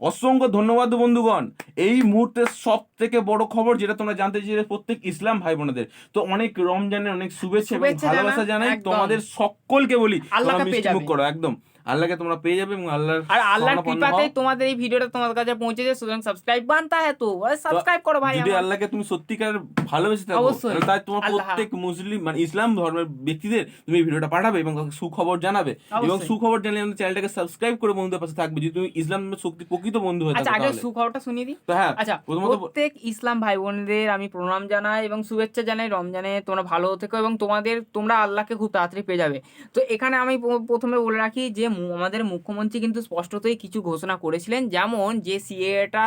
অসংখ্য ধন্যবাদ বন্ধুগণ। এই মুহূর্তে সব থেকে বড় খবর যেটা তোমরা জানতে চেয়েছিলে প্রত্যেক ইসলাম ভাই বোনদের তো অনেক রমজানের অনেক শুভেচ্ছা এবং ভালোবাসা জানাই। তোমাদের সকলকে বলি মুখ করো একদম। আল্লাহকে তোমরা পেয়ে যাবে এবং আল্লাহর আর আল্লাহর কৃপাতে তোমাদের এই ভিডিওটা তোমাদের কাছে পৌঁছেছে সুতরাং সাবস্ক্রাইব বানতা হ্যাঁ তো। সাবস্ক্রাইব করো ভাই যদি আল্লাহকে তুমি সত্যিকার ভালোবেসে থাকো তাহলে তাই তোমার প্রত্যেক মুসলিম মানে ইসলাম ধর্মের ব্যক্তিদের তুমি এই ভিডিওটা পাঠাবে এবং সুখবর জানাবে। এবং সুখবর জানলে আমাদের চ্যানেলটাকে সাবস্ক্রাইব করে বন্ধুদের পাশে থাকবে। যদি তুমি ইসলাম শক্তি প্রকৃত বন্ধু হয়ে আচ্ছা থাকো আগে সুখবরটা শুনিয়ে দিই? তো হ্যাঁ আচ্ছা প্রত্যেক ইসলাম ভাই বোনদের আমি প্রণাম জানাই এবং শুভেচ্ছা জানাই রমজানে তোমরা ভালো থেকো এবং তোমাদের তোমরা আল্লাহকে খুব তাড়াতাড়ি পেয়ে যাবে। তো এখানে আমি প্রথমে বলে রাখি যে আমাদের মুখ্যমন্ত্রী কিন্তু স্পষ্টতই কিছু ঘোষণা করেছিলেন। যেমন যে সিএটা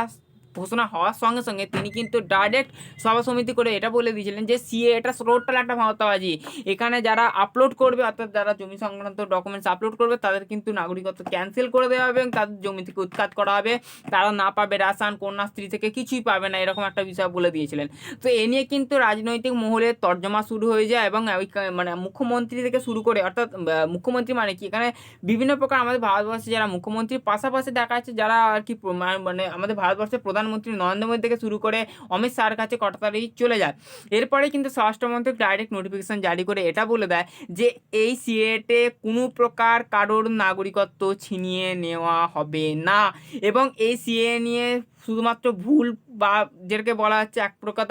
ঘোষণা হওয়ার সঙ্গে সঙ্গে তিনি কিন্তু ডাইরেক্ট সভা সমিতি করে এটা বলে দিয়েছিলেন যে সিএ এটা টোটাল একটা ভাওতাবাজি এখানে যারা আপলোড করবে, অর্থাৎ যারা জমি সংক্রান্ত ডকুমেন্টস আপলোড করবে, তাদের কিন্তু নাগরিকত্ব ক্যান্সেল করে দেওয়া হবে এবং তাদের জমি থেকে উৎখাত করা হবে। তারা না পাবে রাসান কন্যাস্ত্রী থেকে কিছুই পাবে না, এরকম একটা বিষয় বলে দিয়েছিলেন। তো এ নিয়ে কিন্তু রাজনৈতিক মহলে তর্জমা শুরু হয়ে যায় এবং ওই মানে মুখ্যমন্ত্রী থেকে শুরু করে, অর্থাৎ মুখ্যমন্ত্রী মানে কি? এখানে বিভিন্ন প্রকার আমাদের ভারতবর্ষে যারা মুখ্যমন্ত্রীর পাশাপাশি দেখা যাচ্ছে যারা আর কি মানে আমাদের ভারতবর্ষের প্রধানমন্ত্রী নরেন্দ্র মোদী থেকে শুরু করে অমিত শাহর কাছে তারিখ চলে যায়। এরপরে কিন্তু স্বরাষ্ট্রমন্ত্রী ডাইরেক্ট নোটিফিকেশন জারি করে এটা বলে দেয় যে এই সিএটে কোনো প্রকার কারোর নাগরিকত্ব ছিনিয়ে নেওয়া হবে না। এবং এই সিএ নিয়ে শুধুমাত্র ভুল বা যেটাকে বলা হচ্ছে এক প্রকার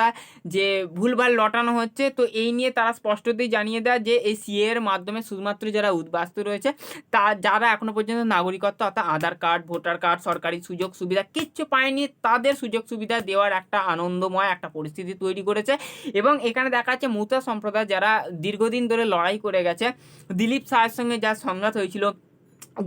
যে ভুলভাল লটানো হচ্ছে, তো এই নিয়ে তারা স্পষ্টতই জানিয়ে দেয় যে এই সিএ এর মাধ্যমে শুধুমাত্র যারা উদ্বাস্তু রয়েছে, তা যারা এখনও পর্যন্ত নাগরিকত্ব, অর্থাৎ আধার কার্ড, ভোটার কার্ড, সরকারি সুযোগ সুবিধা কিচ্ছু পায়নি, তাদের সুযোগ সুবিধা দেওয়ার একটা আনন্দময় একটা পরিস্থিতি তৈরি করেছে। এবং এখানে দেখা যাচ্ছে মুতা সম্প্রদায় যারা দীর্ঘদিন ধরে লড়াই করে গেছে, দিলীপ শাহের সঙ্গে যা সংঘাত হয়েছিল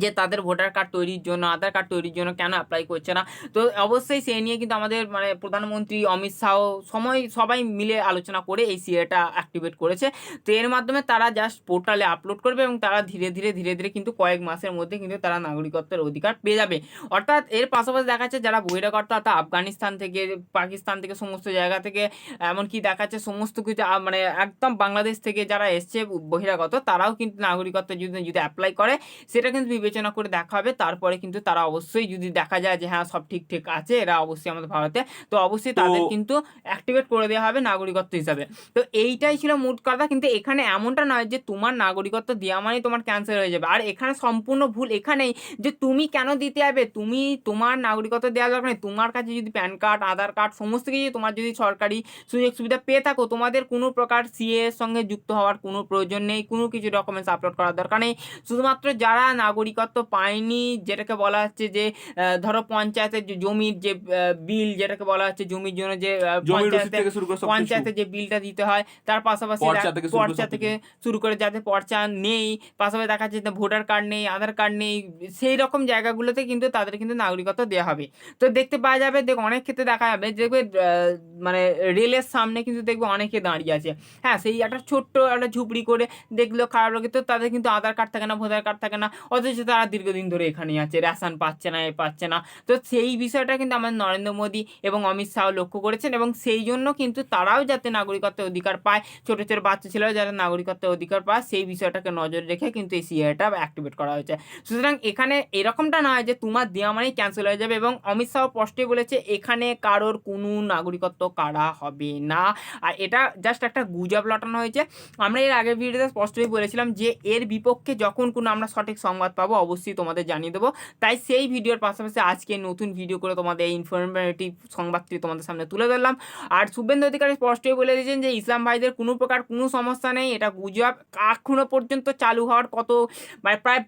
যে তাদের ভোটার কার্ড তৈরির জন্য, আধার কার্ড তৈরির জন্য কেন অ্যাপ্লাই করছে না? তো অবশ্যই সেই নিয়ে কিন্তু আমাদের মানে প্রধানমন্ত্রী অমিত শাহ সময় সবাই মিলে আলোচনা করে এই সিএটা অ্যাক্টিভেট করেছে। তো এর মাধ্যমে তারা জাস্ট পোর্টালে আপলোড করবে এবং তারা ধীরে ধীরে ধীরে ধীরে কিন্তু কয়েক মাসের মধ্যে কিন্তু তারা নাগরিকত্বের অধিকার পেয়ে যাবে। অর্থাৎ এর পাশাপাশি দেখা যাচ্ছে যারা বহিরাগত অর্থাৎ আফগানিস্তান থেকে, পাকিস্তান থেকে, সমস্ত জায়গা থেকে, এমনকি দেখা যাচ্ছে সমস্ত কিছু মানে একদম বাংলাদেশ থেকে যারা এসছে বহিরাগত, তারাও কিন্তু নাগরিকত্ব যদি যদি অ্যাপ্লাই করে, সেটা কিন্তু বিবেচনা করে দেখা হবে। তারপরে কিন্তু তারা অবশ্যই যদি দেখা যায় যে হ্যাঁ সব ঠিক ঠিক আছে এরা অবশ্যই আমাদের ভারতে তো অবশ্যই তাদের কিন্তু অ্যাক্টিভেট করে দেওয়া হবে নাগরিকত্ব হিসাবে। তো এইটাই ছিল মোট কথা। কিন্তু এখানে এমনটা নয় যে তোমার নাগরিকত্ব দেওয়া মানে তোমার ক্যান্সেল হয়ে যাবে। আর এখানে সম্পূর্ণ ভুল এখানেই যে তুমি কেন দিতে যাবে? তুমি তোমার নাগরিকত্ব দেওয়া দরকার নেই। তোমার কাছে যদি প্যান কার্ড আধার কার্ড সমস্ত কিছু তোমার যদি সরকারি সুযোগ সুবিধা পেয়ে থাকো তোমাদের কোনো প্রকার সিএ এর সঙ্গে যুক্ত হওয়ার কোনো প্রয়োজন নেই। কোনো কিছু ডকুমেন্টস আপলোড করার দরকার নেই। শুধুমাত্র যারা নাগরিকত্ব পায়নি যেটাকে বলা হচ্ছে যে ধরো পঞ্চায়েতের যে জমির যে বিল যেটাকে বলা হচ্ছে জমির জন্য যে পঞ্চায়েতে যে বিলটা দিতে হয় তার পাশাপাশি পর্চা থেকে শুরু করে যাতে পর্চা নেই পাশাপাশি দেখা যাচ্ছে ভোটার কার্ড নেই আধার কার্ড নেই সেই রকম জায়গাগুলোতে কিন্তু তাদের কিন্তু নাগরিকত্ব দেওয়া হবে। তো দেখতে পাওয়া যাবে দেখ অনেক ক্ষেত্রে দেখা যাবে দেখবে আহ, মানে রেলের সামনে কিন্তু দেখবে অনেকে দাঁড়িয়ে আছে। হ্যাঁ সেই একটা ছোট্ট একটা ঝুপড়ি করে দেখল খারাপ লাগে তো তাদের কিন্তু আধার কার্ড থাকে না ভোটার কার্ড থাকে না অথচ তারা দীর্ঘদিন ধরে এখানেই আছে, রেশন পাচ্ছে না, এ পাচ্ছে না। তো সেই বিষয়টা কিন্তু আমাদের নরেন্দ্র মোদী এবং অমিত শাহ লক্ষ্য করেছেন এবং সেই জন্য কিন্তু তারাও যাতে নাগরিকত্বের অধিকার পায়, ছোট ছোট বাচ্চা ছেলেরা যারা নাগরিকত্বের অধিকার পায়, সেই বিষয়টাকে নজর রেখে কিন্তু এই সিএটা অ্যাক্টিভেট করা হয়েছে। সুতরাং এখানে এরকমটা নয় যে তোমার দেওয়া মানেই ক্যান্সেল হয়ে যাবে এবং অমিত শাহ স্পষ্টই বলেছে, এখানে কারোর কোনো নাগরিকত্ব কারা হবে না। আর এটা জাস্ট একটা গুজব লটানো হয়েছে। আমরা এর আগের ভিডিওতে স্পষ্টই বলেছিলাম যে এর বিপক্ষে যখন কোনো আমরা সঠিক সংবাদ পাবো অবশ্যই তোমাদের জানিয়ে দেবো। তাই সেই ভিডিওর পাশাপাশি আজকে নতুন ভিডিও করে তোমাদের এই ইনফরমেটিভ সংবাদটি তোমাদের সামনে তুলে ধরলাম। আর শুভেন্দু অধিকারী স্পষ্টই বলে দিয়েছেন যে ইসলাম ভাইদের কোনো প্রকার কোনো সমস্যা নেই। এটা গুজব এখনও পর্যন্ত চালু হওয়ার কত মানে প্রায়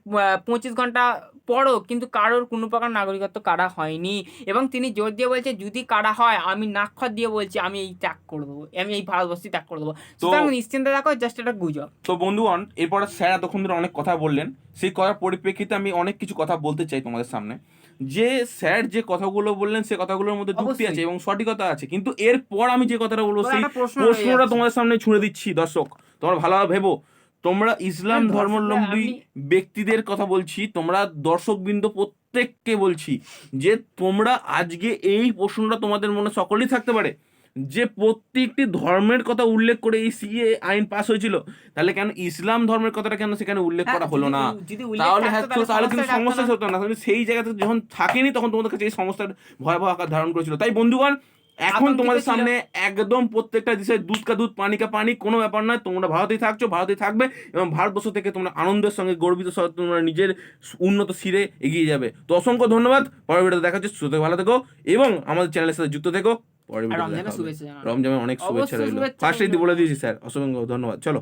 পঁচিশ ঘণ্টা পরও কিন্তু কারোর কোনো প্রকার নাগরিকত্ব কারা হয়নি। এবং তিনি জোর দিয়ে বলছে যদি কারা হয় আমি নাক্ষর দিয়ে বলছি আমি এই ত্যাগ করে দেবো। আমি এই ভারতবর্ষে ত্যাগ করে দেবো। সুতরাং নিশ্চিন্তে দেখো জাস্ট একটা গুজব। তো বন্ধুগণ এরপর স্যার এতক্ষণ ধরে অনেক কথা বললেন। সেই কথার পরিপ্রেক্ষিতে আমি অনেক কিছু কথা বলতে চাই তোমাদের সামনে। যে স্যার যে কথাগুলো বললেন সে কথাগুলোর মধ্যে যুক্তি আছে এবং সঠিকতা আছে। কিন্তু এরপর আমি যে কথাটা বলব সেই প্রশ্নটা তোমাদের সামনে ছুঁড়ে দিচ্ছি দর্শক। তোমরা ভালোভাবে ভেবো। তোমরা ইসলাম হ্যাঁ, ধর্মাবলম্বী ব্যক্তিদের কথা বলছি তোমরা দর্শকবৃন্দ প্রত্যেককে বলছি যে তোমরা আজকে এই প্রশ্নটা তোমাদের মনে সকলেই থাকতে পারে। যে প্রত্যেকটি ধর্মের কথা উল্লেখ করে এই সিএ আইন পাস হয়েছিল তাহলে কেন ইসলাম ধর্মের কথাটা কেন সেখানে উল্লেখ হ্যাঁ, করা হলো না? উ- তাহলে হ্যাঁ তাহলে কিন্তু সমস্যা হতো না। সেই জায়গাতে যখন থাকেনি তখন তোমাদের কাছে এই সমস্যার ভয়াবহ আকার ধারণ করেছিল। তাই বন্ধুগণ এখন তোমাদের সামনে একদম প্রত্যেকটা দেশের দুধ কা দুধ পানি কা পানি কোনো ব্যাপার নয়। তোমরা ভারতেই থাকছো ভারতেই থাকবে এবং ভারতবর্ষ থেকে তোমরা আনন্দের সঙ্গে গর্বিত সহ তোমরা নিজের উন্নত শিরে এগিয়ে যাবে। তো অসংখ্য ধন্যবাদ। পরের ভিডিওতে দেখা হচ্ছে। সুস্থ ভালো থেকো এবং আমাদের চ্যানেলের সাথে যুক্ত থেকো। পরের আর রমজানের অনেক শুভেচ্ছা রইল। ফার্স্টেই বলে দিয়েছি স্যার অসংখ্য ধন্যবাদ। চলো।